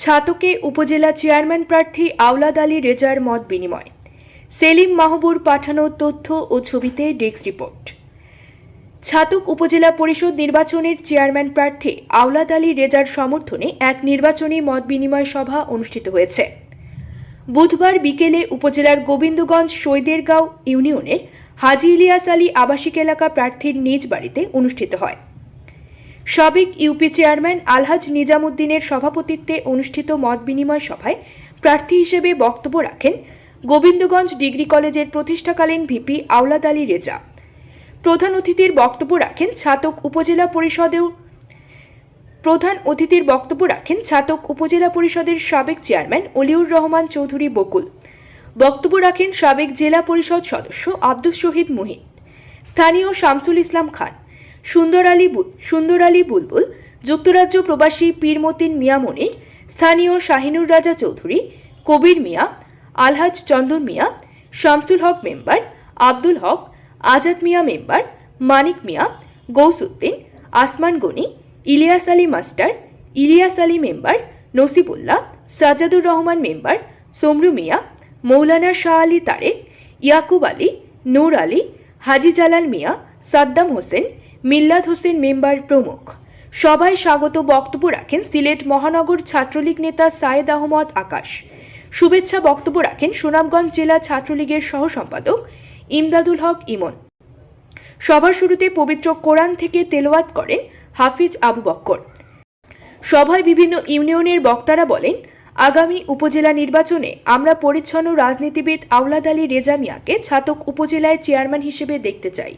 ছাতকে উপজেলা চেয়ারম্যান প্রার্থী আওলাদ আলী রেজার মত বিনিময়। সেলিম মাহবুর পাঠানো তথ্য ও ছবিতে ডেস্ক রিপোর্ট। ছাতক উপজেলা পরিষদ নির্বাচনের চেয়ারম্যান প্রার্থী আওলাদ আলী রেজার সমর্থনে এক নির্বাচনী মত বিনিময় সভা অনুষ্ঠিত হয়েছে। বুধবার বিকেলে উপজেলার গোবিন্দগঞ্জ সৈদেরগাঁও ইউনিয়নের হাজি ইলিয়াস আলী আবাসিক এলাকা প্রার্থীর নিজ বাড়িতে অনুষ্ঠিত হয়। সাবেক ইউপি চেয়ারম্যান আলহাজ নিজামুদ্দিনের সভাপতিত্বে অনুষ্ঠিত মত বিনিময় সভায় প্রার্থী হিসেবে বক্তব্য রাখেন গোবিন্দগঞ্জ ডিগ্রি কলেজের প্রতিষ্ঠাকালীন ভিপি আওলাদ আলী রেজা। প্রধান অতিথির বক্তব্য রাখেন ছাতক উপজেলা পরিষদেও প্রধান অতিথির বক্তব্য রাখেন ছাতক উপজেলা পরিষদের সাবেক চেয়ারম্যান অলিউর রহমান চৌধুরী বকুল। বক্তব্য রাখেন সাবেক জেলা পরিষদ সদস্য আব্দুস শহীদ মুহিত। স্থানীয় শামসুল ইসলাম খান। সুন্দর আলী সুন্দর আলী বুলবুল, যুক্তরাজ্য প্রবাসী পীরমতিন মিয়া মনির স্থানীয় Shahinur Raja Chowdhury, Kabir Mia, Alhaj Chandan Mia, Shamsul Haque member, Abdul Haque, Azad Mia member, Manik Mia, Gausuddin, Asman Gani, Ilias Ali master, Ilias Ali member, Nasibullah, Sajadur Rahman member, Somru Mia, Maulana Shah Ali Tarek, Yakub Ali, Nur Ali, Haji Jalal Mia, Saddam Hossain Millad Hossain member প্রমুখ। সভায় স্বাগত বক্তব্য রাখেন সিলেট মহানগর ছাত্রলীগ নেতা সায়েদ আহমদ আকাশ। শুভেচ্ছা বক্তব্য রাখেন সুনামগঞ্জ জেলা ছাত্রলীগের সহ সম্পাদক ইমদাদুল হক ইমন। সভার শুরুতে পবিত্র কোরআন থেকে তেলাওয়াত করেন হাফিজ আবু বক্কর। সভায় বিভিন্ন ইউনিয়নের বক্তারা বলেন, আগামী উপজেলা নির্বাচনে আমরা পরিচ্ছন্ন রাজনীতিবিদ আওলাদ আলী রেজা মিয়াকে ছাতক উপজেলায় চেয়ারম্যান হিসেবে দেখতে চাই।